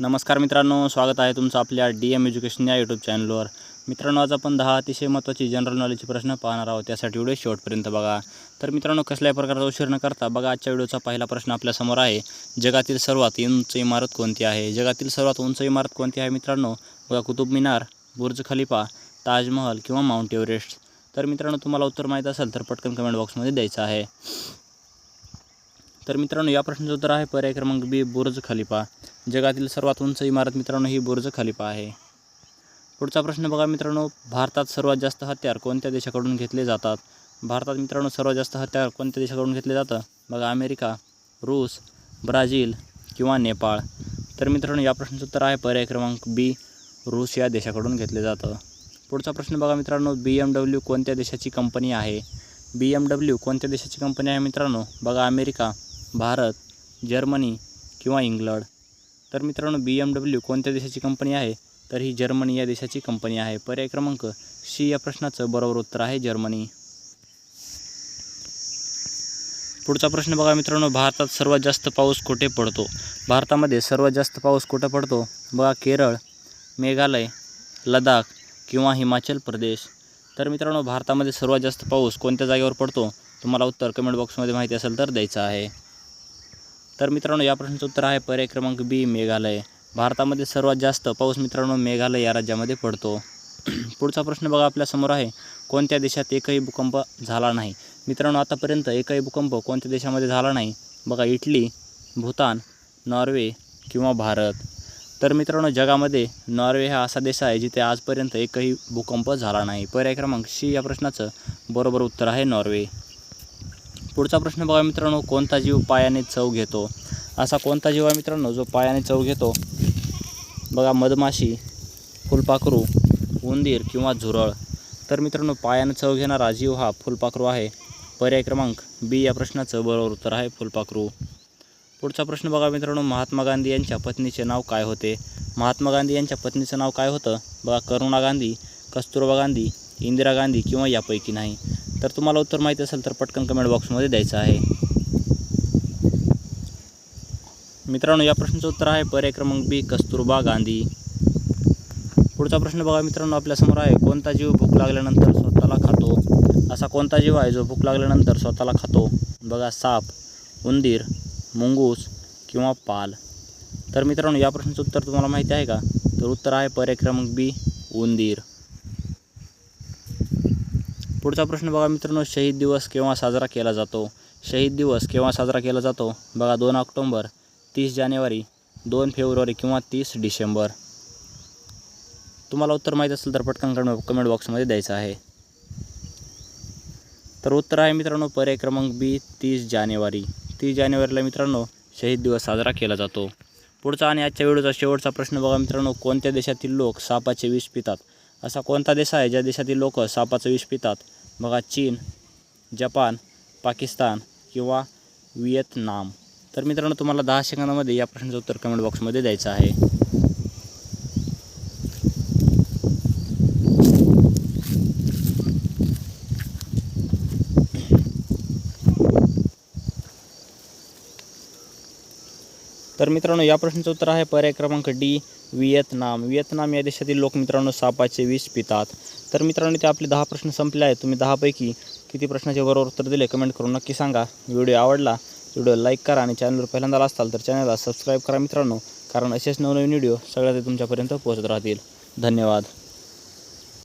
नमस्कार मित्रांनो स्वागत आहे तुमचं आपल्या डी एम एज्युकेशन या यूट्यूब चॅनलवर मित्रांनो आज आपण दहा अतिशय महत्त्वाची जनरल नॉलेजचे प्रश्न पाहणार आहोत. त्यासाठी व्हिडिओ शेवटपर्यंत बघा. तर मित्रांनो कसल्याही प्रकारचा उशीर न करता बघा आजच्या व्हिडिओचा पहिला प्रश्न आपल्यासमोर आहे. जगातील सर्वात उंच इमारत कोणती आहे? जगातील सर्वात उंच इमारत कोणती आहे मित्रांनो? बघा कुतुब मिनार बुर्ज खलिफा ताजमहल किंवा माउंट एव्हरेस्ट. तर मित्रांनो तुम्हाला उत्तर माहीत असेल तर पटकन कमेंट बॉक्समध्ये द्यायचं आहे. तर मित्रांनो या प्रश्नाचं उत्तर आहे पर्याय क्रमांक बी बुर्ज खलिफा जगातील सर्वात उंच इमारत मित्रांनो ही बुर्ज खलिफा आहे. पुढचा प्रश्न बघा मित्रांनो भारतात सर्वात जास्त हत्यार कोणत्या देशाकडून घेतले जातात? भारतात मित्रांनो सर्वात जास्त हत्यार कोणत्या देशाकडून घेतले जातं? बघा अमेरिका रूस ब्राझील किंवा नेपाळ. तर मित्रांनो या प्रश्नाचं उत्तर आहे पर्याय क्रमांक बी रूस या देशाकडून घेतले जातं. पुढचा प्रश्न बघा मित्रांनो बी एम डब्ल्यू कोणत्या देशाची कंपनी आहे? बी एम डब्ल्यू कोणत्या देशाची कंपनी आहे मित्रांनो? बघा अमेरिका भारत जर्मनी किंवा इंग्लंड. तर मित्रांनो बी एम डब्ल्यू कोणत्या देशाची कंपनी आहे? तर ही जर्मनी या देशाची कंपनी आहे. पर्याय क्रमांक सी या प्रश्नाचं बरोबर उत्तर आहे जर्मनी. पुढचा प्रश्न बघा मित्रांनो भारतात सर्वात जास्त पाऊस कुठे पडतो? भारतामध्ये सर्वात जास्त पाऊस कुठे पडतो? बघा केरळ मेघालय लडाख किंवा हिमाचल प्रदेश. तर मित्रांनो भारतामध्ये सर्वात जास्त पाऊस कोणत्या जागेवर पडतो? तुम्हाला उत्तर कमेंट बॉक्समध्ये माहिती असेल तर द्यायचं आहे. तर मित्रांनो या प्रश्नाचं उत्तर आहे पर्याय क्रमांक बी मेघालय. भारतामध्ये सर्वात जास्त पाऊस मित्रांनो मेघालय या राज्यामध्ये पडतो. पुढचा प्रश्न बघा आपल्यासमोर आहे कोणत्या देशात एकही भूकंप झाला नाही? मित्रांनो आतापर्यंत एकही भूकंप कोणत्या देशामध्ये झाला नाही? बघा इटली भूतान नॉर्वे किंवा भारत. तर मित्रांनो जगामध्ये नॉर्वे हा असा देश आहे जिथे आजपर्यंत एकही भूकंप झाला नाही. पर्याय क्रमांक सी या प्रश्नाचं बरोबर उत्तर आहे नॉर्वे. पुढचा प्रश्न बघा मित्रांनो कोणता जीव पायाने चव घेतो? असा कोणता जीव आहे मित्रांनो जो पायाने चव घेतो? बघा मधमाशी फुलपाखरू उंदीर किंवा झुरळ. तर मित्रांनो पायाने चव घेणारा जीव हा फुलपाखरू आहे. पर्याय क्रमांक बी या प्रश्नाचं बरोबर उत्तर आहे फुलपाखरू. पुढचा प्रश्न बघा मित्रांनो महात्मा गांधी यांच्या पत्नीचे नाव काय होते? महात्मा गांधी यांच्या पत्नीचं नाव काय होतं? बघा करुणा गांधी कस्तुरबा गांधी इंदिरा गांधी किंवा यापैकी नाही. तर तुम्हाला उत्तर माहिती असेल तर पटकन कमेंट बॉक्समध्ये द्यायचं आहे. मित्रांनो या प्रश्नाचं उत्तर आहे पर्याय क्रमांक बी कस्तुरबा गांधी. पुढचा प्रश्न बघा मित्रांनो आपल्यासमोर आहे कोणता जीव भूक लागल्यानंतर स्वतःला खातो? असा कोणता जीव आहे जो भूक लागल्यानंतर स्वतःला खातो? बघा साप उंदीर मुंगूस किंवा पाल. तर मित्रांनो या प्रश्नाचं उत्तर तुम्हाला माहिती आहे का? तर उत्तर आहे पर्याय क्रमांक बी उंदीर. पुढचा प्रश्न बघा मित्रांनो शहीद दिवस केव्हा साजरा केला जातो? शहीद दिवस केव्हा साजरा केला जातो? बघा दोन ऑक्टोंबर तीस जानेवारी दोन फेब्रुवारी किंवा तीस डिसेंबर. तुम्हाला उत्तर माहीत असेल तर पटकन कमेंट कमेंट बॉक्समध्ये द्यायचं आहे. तर उत्तर आहे मित्रांनो पर्याय क्रमांक बी तीस जानेवारी. तीस जानेवारीला मित्रांनो शहीद दिवस साजरा केला जातो. पुढचा आणि आजच्या व्हिडिओचा शेवटचा प्रश्न बघा मित्रांनो कोणत्या देशातील लोक सापाचे विष पितात? असा कोणता देश आहे ज्या देशातील लोक सापाचं विष पितात? बघा चीन जपान पाकिस्तान किंवा व्हिएतनाम. तर मित्रांनो तुम्हाला दहा सेकंदामध्ये या प्रश्नाचं उत्तर कमेंट बॉक्समध्ये द्यायचं आहे. तर मित्रांनो या प्रश्नाचं उत्तर आहे पर्याय क्रमांक डी व्हिएतनाम. व्हिएतनाम या देशातील लोक मित्रांनो सापाचे विष पितात. तर मित्रांनो ते आपले दहा प्रश्न संपले आहेत. तुम्ही दहापैकी किती प्रश्नाचे बरोबर उत्तर दिले कमेंट करून नक्की सांगा. व्हिडिओ आवडला व्हिडिओ लाईक करा आणि चॅनलवर पहिल्यांदा असाल तर चॅनलला सबस्क्राईब करा मित्रांनो कारण असेच नवनवीन व्हिडिओ सगळ्यात तुमच्यापर्यंत पोहोचत राहतील. धन्यवाद.